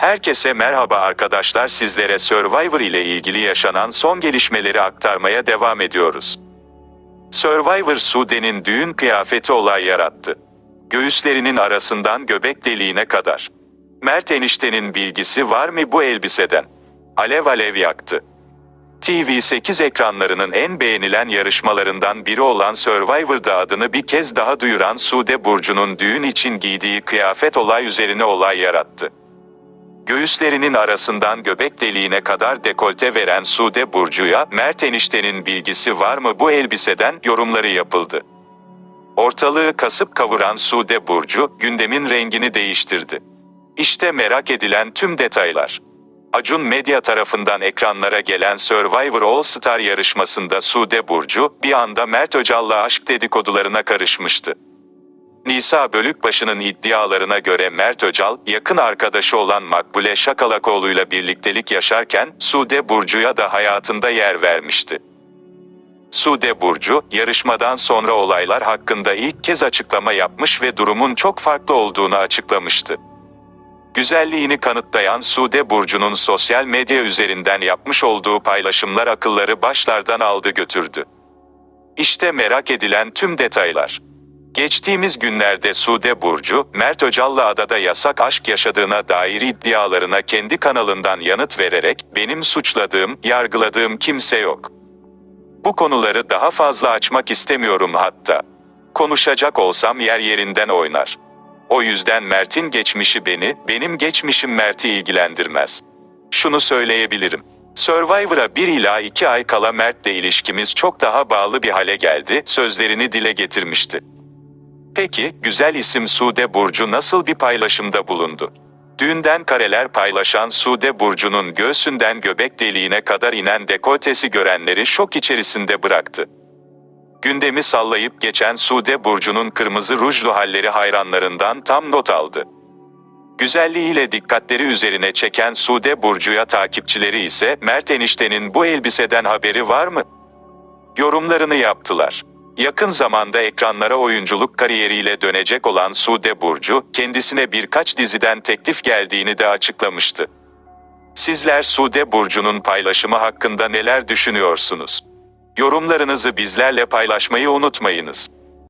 Herkese merhaba arkadaşlar sizlere Survivor ile ilgili yaşanan son gelişmeleri aktarmaya devam ediyoruz. Survivor Sude'nin düğün kıyafeti olay yarattı. Göğüslerinin arasından göbek deliğine kadar. Mert eniştenin bilgisi var mı bu elbiseden? Alev alev yaktı. TV8 ekranlarının en beğenilen yarışmalarından biri olan Survivor'da adını bir kez daha duyuran Sude Burcu'nun düğün için giydiği kıyafet olay üzerine olay yarattı. Göğüslerinin arasından göbek deliğine kadar dekolte veren Sude Burcu'ya Mert eniştenin bilgisi var mı bu elbiseden yorumları yapıldı. Ortalığı kasıp kavuran Sude Burcu gündemin rengini değiştirdi. İşte merak edilen tüm detaylar. Acun Medya tarafından ekranlara gelen Survivor All Star yarışmasında Sude Burcu bir anda Mert Öcal'la aşk dedikodularına karışmıştı. Nisa Bölükbaşı'nın iddialarına göre Mert Öcal, yakın arkadaşı olan Makbule Şakalakoğlu'yla birliktelik yaşarken Sude Burcu'ya da hayatında yer vermişti. Sude Burcu, yarışmadan sonra olaylar hakkında ilk kez açıklama yapmış ve durumun çok farklı olduğunu açıklamıştı. Güzelliğini kanıtlayan Sude Burcu'nun sosyal medya üzerinden yapmış olduğu paylaşımlar akılları başlardan aldı götürdü. İşte merak edilen tüm detaylar. Geçtiğimiz günlerde Sude Burcu, Mert Öcal'la adada yasak aşk yaşadığına dair iddialarına kendi kanalından yanıt vererek, benim suçladığım, yargıladığım kimse yok. Bu konuları daha fazla açmak istemiyorum hatta. Konuşacak olsam yer yerinden oynar. O yüzden Mert'in geçmişi beni, benim geçmişim Mert'i ilgilendirmez. Şunu söyleyebilirim. Survivor'a 1 ila 2 ay kala Mert'le ilişkimiz çok daha bağlı bir hale geldi, sözlerini dile getirmişti. Peki, güzel isim Sude Burcu nasıl bir paylaşımda bulundu? Düğünden kareler paylaşan Sude Burcu'nun göğsünden göbek deliğine kadar inen dekoltesi görenleri şok içerisinde bıraktı. Gündemi sallayıp geçen Sude Burcu'nun kırmızı rujlu halleri hayranlarından tam not aldı. Güzelliğiyle dikkatleri üzerine çeken Sude Burcu'ya takipçileri ise Mert eniştenin bu elbiseden haberi var mı? Yorumlarını yaptılar. Yakın zamanda ekranlara oyunculuk kariyeriyle dönecek olan Sude Burcu, kendisine birkaç diziden teklif geldiğini de açıklamıştı. Sizler Sude Burcu'nun paylaşımı hakkında neler düşünüyorsunuz? Yorumlarınızı bizlerle paylaşmayı unutmayınız.